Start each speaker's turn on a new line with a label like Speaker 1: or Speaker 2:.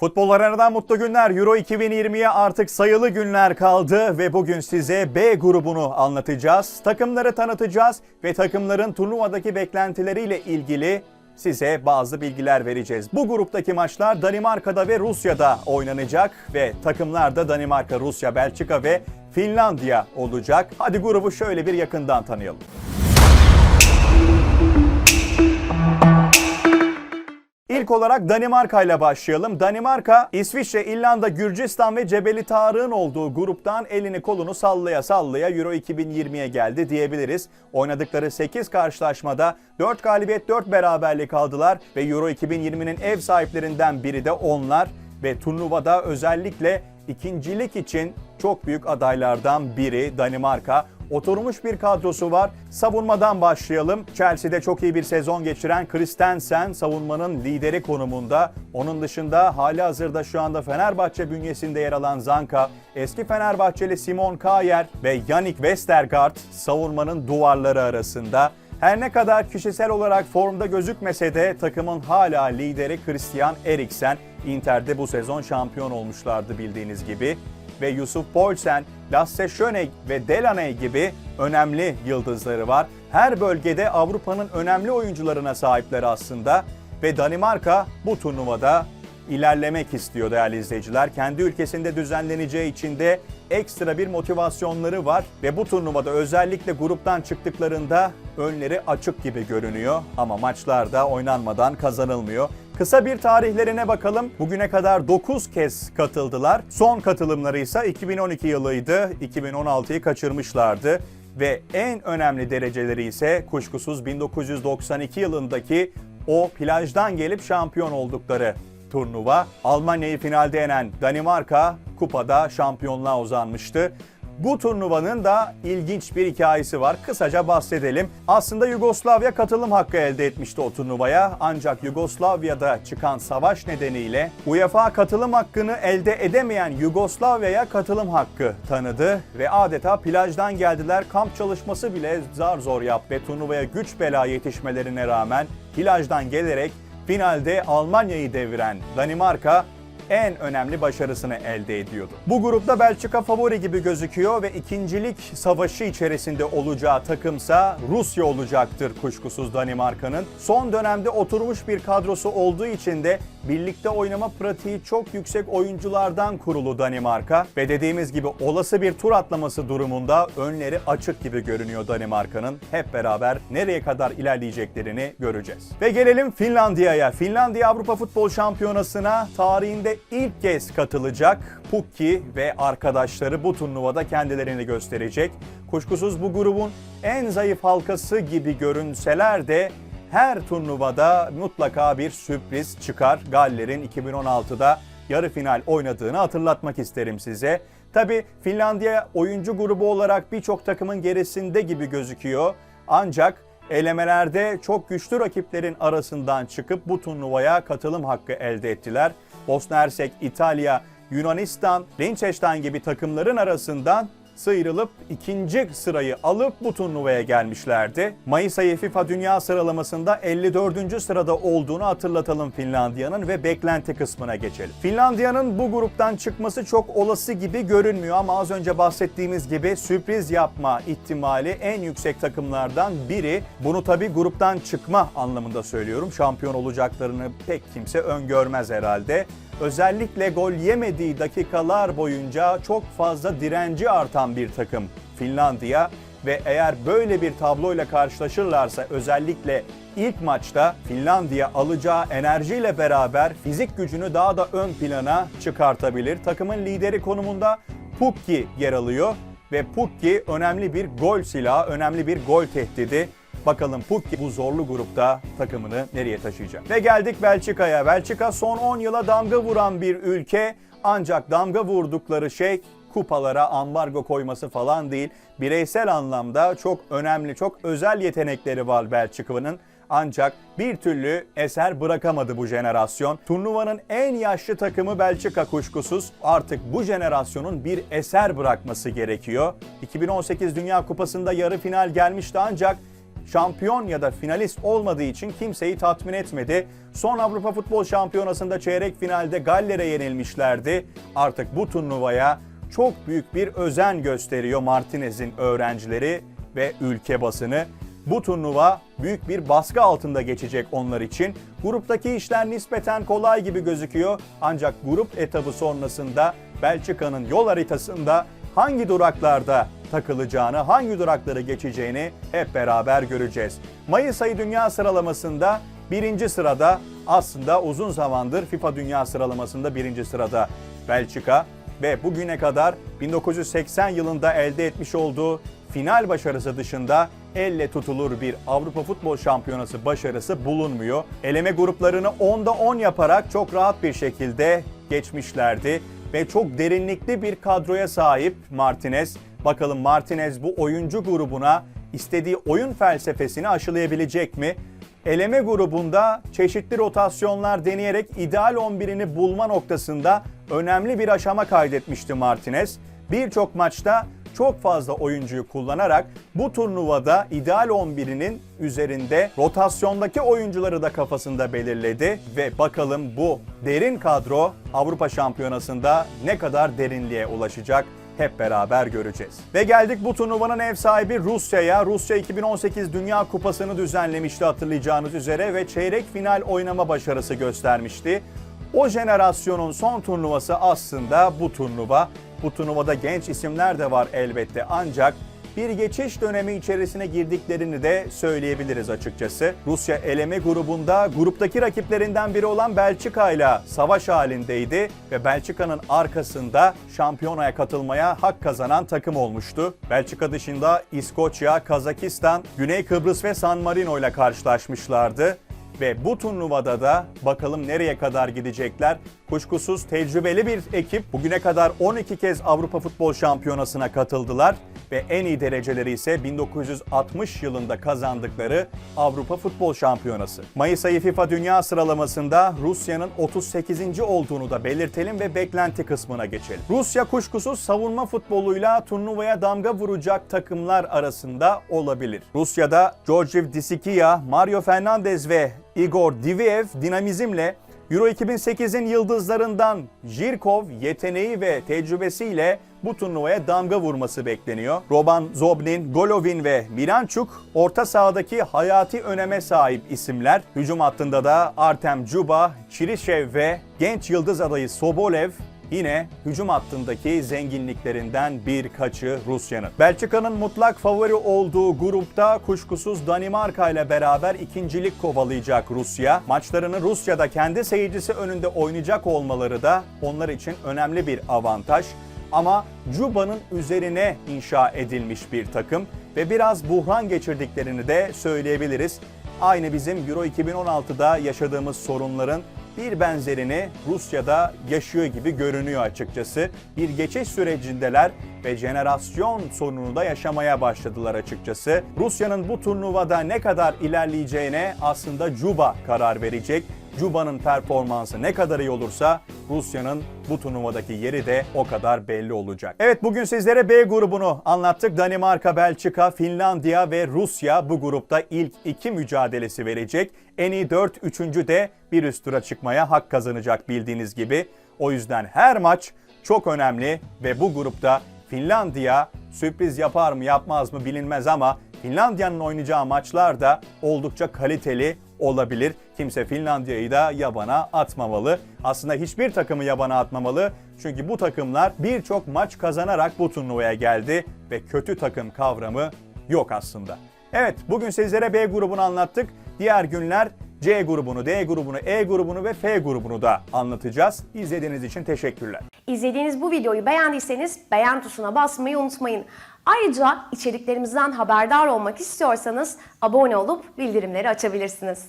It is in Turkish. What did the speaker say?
Speaker 1: Futbol Arena'dan mutlu günler. Euro 2020'ye artık sayılı günler kaldı ve bugün size B grubunu anlatacağız. Takımları tanıtacağız ve takımların turnuvadaki beklentileriyle ilgili size bazı bilgiler vereceğiz. Bu gruptaki maçlar Danimarka'da ve Rusya'da oynanacak ve takımlar da Danimarka, Rusya, Belçika ve Finlandiya olacak. Hadi grubu şöyle bir yakından tanıyalım. İlk olarak Danimarka ile başlayalım. Danimarka, İsviçre, İrlanda, Gürcistan ve Cebeli Tarık'ın olduğu gruptan elini kolunu sallaya sallaya Euro 2020'ye geldi diyebiliriz. Oynadıkları 8 karşılaşmada 4 galibiyet 4 beraberlik aldılar ve Euro 2020'nin ev sahiplerinden biri de onlar ve turnuvada özellikle ikincilik için çok büyük adaylardan biri Danimarka. Oturmuş bir kadrosu var. Savunmadan başlayalım. Chelsea'de çok iyi bir sezon geçiren Christensen savunmanın lideri konumunda. Onun dışında hali hazırda şu anda Fenerbahçe bünyesinde yer alan Zanka, eski Fenerbahçeli Simon Kayer ve Yannick Westergaard savunmanın duvarları arasında. Her ne kadar kişisel olarak formda gözükmese de takımın hala lideri Christian Eriksen. Inter'de bu sezon şampiyon olmuşlardı bildiğiniz gibi ve Yusuf Poulsen, Lasse Schöne ve Delaney gibi önemli yıldızları var. Her bölgede Avrupa'nın önemli oyuncularına sahipler aslında ve Danimarka bu turnuvada ilerlemek istiyor değerli izleyiciler. Kendi ülkesinde düzenleneceği için de ekstra bir motivasyonları var ve bu turnuvada özellikle gruptan çıktıklarında önleri açık gibi görünüyor ama maçlarda oynanmadan kazanılmıyor. Kısa bir tarihlerine bakalım. Bugüne kadar 9 kez katıldılar. Son katılımları ise 2012 yılıydı. 2016'yı kaçırmışlardı ve en önemli dereceleri ise kuşkusuz 1992 yılındaki o plajdan gelip şampiyon oldukları turnuva. Almanya'yı finalde yenen Danimarka kupada şampiyonluğa uzanmıştı. Bu turnuvanın da ilginç bir hikayesi var. Kısaca bahsedelim. Aslında Yugoslavya katılım hakkı elde etmişti o turnuvaya. Ancak Yugoslavya'da çıkan savaş nedeniyle UEFA katılım hakkını elde edemeyen Yugoslavya'ya katılım hakkı tanıdı ve adeta plajdan geldiler. Kamp çalışması bile zar zor yap ve turnuvaya güç bela yetişmelerine rağmen plajdan gelerek finalde Almanya'yı deviren Danimarka en önemli başarısını elde ediyordu. Bu grupta Belçika favori gibi gözüküyor ve ikincilik savaşı içerisinde olacağı takımsa Rusya olacaktır kuşkusuz Danimarka'nın. Son dönemde oturmuş bir kadrosu olduğu için de birlikte oynama pratiği çok yüksek oyunculardan kurulu Danimarka ve dediğimiz gibi olası bir tur atlaması durumunda önleri açık gibi görünüyor Danimarka'nın. Hep beraber nereye kadar ilerleyeceklerini göreceğiz. Ve gelelim Finlandiya'ya. Finlandiya Avrupa Futbol Şampiyonası'na tarihinde ilk kez katılacak. Pukki ve arkadaşları bu turnuvada kendilerini gösterecek. Kuşkusuz bu grubun en zayıf halkası gibi görünseler de her turnuvada mutlaka bir sürpriz çıkar. Galler'in 2016'da yarı final oynadığını hatırlatmak isterim size. Tabi Finlandiya oyuncu grubu olarak birçok takımın gerisinde gibi gözüküyor. Ancak elemelerde çok güçlü rakiplerin arasından çıkıp bu turnuvaya katılım hakkı elde ettiler. Bosna Hersek, İtalya, Yunanistan, Liechtenstein gibi takımların arasından sıyrılıp ikinci sırayı alıp bu turnuvaya gelmişlerdi. Mayıs ayı FIFA Dünya sıralamasında 54. sırada olduğunu hatırlatalım Finlandiya'nın ve beklenti kısmına geçelim. Finlandiya'nın bu gruptan çıkması çok olası gibi görünmüyor ama az önce bahsettiğimiz gibi sürpriz yapma ihtimali en yüksek takımlardan biri. Bunu tabi gruptan çıkma anlamında söylüyorum. Şampiyon olacaklarını pek kimse öngörmez herhalde özellikle gol yemediği dakikalar boyunca çok fazla direnci artan bir takım Finlandiya ve eğer böyle bir tabloyla karşılaşırlarsa özellikle ilk maçta Finlandiya alacağı enerjiyle beraber fizik gücünü daha da ön plana çıkartabilir. Takımın lideri konumunda Pukki yer alıyor ve Pukki önemli bir gol silahı, önemli bir gol tehdidi. Bakalım Pukki bu zorlu grupta takımını nereye taşıyacak? Ve geldik Belçika'ya. Belçika son 10 yıla damga vuran bir ülke. Ancak damga vurdukları şey kupalara ambargo koyması falan değil. Bireysel anlamda çok önemli, çok özel yetenekleri var Belçika'nın. Ancak bir türlü eser bırakamadı bu jenerasyon. Turnuvanın en yaşlı takımı Belçika kuşkusuz. Artık bu jenerasyonun bir eser bırakması gerekiyor. 2018 Dünya Kupası'nda yarı final gelmişti ancak şampiyon ya da finalist olmadığı için kimseyi tatmin etmedi. Son Avrupa Futbol Şampiyonası'nda çeyrek finalde Galler'e yenilmişlerdi. Artık bu turnuvaya çok büyük bir özen gösteriyor Martinez'in öğrencileri ve ülke basını. Bu turnuva büyük bir baskı altında geçecek onlar için. Gruptaki işler nispeten kolay gibi gözüküyor. Ancak grup etabı sonrasında Belçika'nın yol haritasında hangi duraklarda takılacağını, hangi durakları geçeceğini hep beraber göreceğiz. Mayıs ayı dünya sıralamasında birinci sırada aslında uzun zamandır FIFA dünya sıralamasında birinci sırada Belçika ve bugüne kadar 1980 yılında elde etmiş olduğu final başarısı dışında elle tutulur bir Avrupa Futbol Şampiyonası başarısı bulunmuyor. Eleme gruplarını 10'da 10 yaparak çok rahat bir şekilde geçmişlerdi ve çok derinlikli bir kadroya sahip Martinez. Bakalım Martinez bu oyuncu grubuna istediği oyun felsefesini aşılayabilecek mi? Eleme grubunda çeşitli rotasyonlar deneyerek ideal 11'ini bulma noktasında önemli bir aşama kaydetmişti Martinez. Birçok maçta çok fazla oyuncuyu kullanarak bu turnuvada ideal 11'inin üzerinde rotasyondaki oyuncuları da kafasında belirledi ve bakalım bu derin kadro Avrupa Şampiyonası'nda ne kadar derinliğe ulaşacak hep beraber göreceğiz. Ve geldik bu turnuvanın ev sahibi Rusya'ya. Rusya 2018 Dünya Kupası'nı düzenlemişti hatırlayacağınız üzere ve çeyrek final oynama başarısı göstermişti. O jenerasyonun son turnuvası aslında bu turnuva. Bu turnuvada genç isimler de var elbette ancak bir geçiş dönemi içerisine girdiklerini de söyleyebiliriz açıkçası. Rusya eleme grubunda gruptaki rakiplerinden biri olan Belçika ile savaş halindeydi ve Belçika'nın arkasında şampiyonaya katılmaya hak kazanan takım olmuştu. Belçika dışında İskoçya, Kazakistan, Güney Kıbrıs ve San Marino ile karşılaşmışlardı. Ve bu turnuvada da bakalım nereye kadar gidecekler. Kuşkusuz tecrübeli bir ekip. Bugüne kadar 12 kez Avrupa Futbol Şampiyonası'na katıldılar ve en iyi dereceleri ise 1960 yılında kazandıkları Avrupa Futbol Şampiyonası. Mayıs ayı FIFA Dünya sıralamasında Rusya'nın 38. olduğunu da belirtelim ve beklenti kısmına geçelim. Rusya kuşkusuz savunma futboluyla turnuvaya damga vuracak takımlar arasında olabilir. Rusya'da Georgiev Disikia, Mario Fernandez ve Igor Diviev dinamizmle Euro 2008'in yıldızlarından Jirkov yeteneği ve tecrübesiyle bu turnuvaya damga vurması bekleniyor. Roman Zobnin, Golovin ve Miranchuk orta sahadaki hayati öneme sahip isimler. Hücum hattında da Artem Cuba, Çirişev ve genç yıldız adayı Sobolev Yine hücum hattındaki zenginliklerinden birkaçı Rusya'nın. Belçika'nın mutlak favori olduğu grupta kuşkusuz Danimarka ile beraber ikincilik kovalayacak Rusya. Maçlarını Rusya'da kendi seyircisi önünde oynayacak olmaları da onlar için önemli bir avantaj. Ama Cuba'nın üzerine inşa edilmiş bir takım ve biraz buhran geçirdiklerini de söyleyebiliriz. Aynı bizim Euro 2016'da yaşadığımız sorunların bir benzerini Rusya'da yaşıyor gibi görünüyor açıkçası. Bir geçiş sürecindeler ve jenerasyon sorununu da yaşamaya başladılar açıkçası. Rusya'nın bu turnuvada ne kadar ilerleyeceğine aslında Cuba karar verecek. Cuba'nın performansı ne kadar iyi olursa Rusya'nın bu turnuvadaki yeri de o kadar belli olacak. Evet bugün sizlere B grubunu anlattık. Danimarka, Belçika, Finlandiya ve Rusya bu grupta ilk iki mücadelesi verecek. En iyi 4 üçüncü de bir üst tura çıkmaya hak kazanacak bildiğiniz gibi. O yüzden her maç çok önemli ve bu grupta Finlandiya sürpriz yapar mı yapmaz mı bilinmez ama Finlandiya'nın oynayacağı maçlar da oldukça kaliteli olabilir. Kimse Finlandiya'yı da yabana atmamalı. Aslında hiçbir takımı yabana atmamalı. Çünkü bu takımlar birçok maç kazanarak bu turnuvaya geldi ve kötü takım kavramı yok aslında. Evet, bugün sizlere B grubunu anlattık. Diğer günler C grubunu, D grubunu, E grubunu ve F grubunu da anlatacağız. İzlediğiniz için teşekkürler.
Speaker 2: İzlediğiniz bu videoyu beğendiyseniz beğen tuşuna basmayı unutmayın. Ayrıca içeriklerimizden haberdar olmak istiyorsanız abone olup bildirimleri açabilirsiniz.